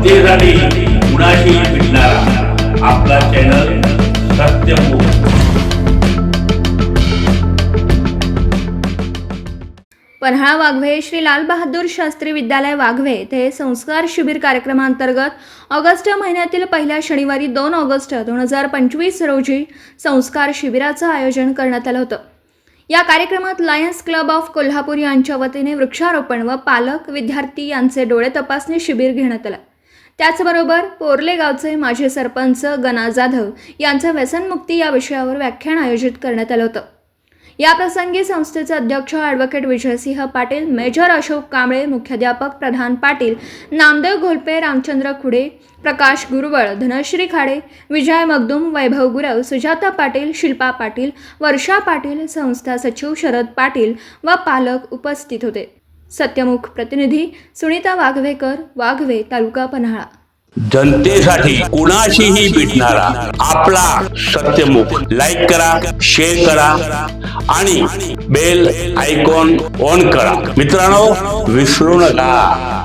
जनतेसाठी कुणाशी भेटणारा आपला चॅनल सत्यमुख पन्हाळा वाघवे श्री लाल बहादूर शास्त्री विद्यालय वाघवे ते संस्कार शिबिर कार्यक्रमांतर्गत ऑगस्ट महिन्यातील पहिल्या शनिवारी दोन ऑगस्ट दोन हजार पंचवीस रोजी संस्कार शिबिराचं आयोजन करण्यात आलं होतं. या कार्यक्रमात लायन्स क्लब ऑफ कोल्हापूर यांच्या वतीने वृक्षारोपण व पालक विद्यार्थी यांचे डोळे तपासणी शिबिर घेण्यात आलं. त्याचबरोबर पोर्लेगावचे माजी सरपंच गना जाधव यांचं व्यसनमुक्ती या विषयावर व्याख्यान आयोजित करण्यात आलं होतं. या प्रसंगी संस्थेचे अध्यक्ष ॲडव्होकेट विजयसिंह पाटील मेजर अशोक कांबळे मुख्याध्यापक प्रधान पाटील नामदेव घोलपे रामचंद्र खुडे प्रकाश गुरुवळ धनश्री खाडे विजय मगदुम वैभव गुरव सुजाता पाटील शिल्पा पाटील वर्षा पाटील संस्था सचिव शरद पाटील व पालक उपस्थित होते. सत्यमुख प्रतिनिधी सुनीता वाघवेकर वाघवे तालुका पन्हाळा. जनतेसाठी कुणाशीही भेटणारा आपला सत्यमुख. लाईक करा शेअर करा आणि बेल आयकॉन ऑन करा. मित्रांनो विसरू नका.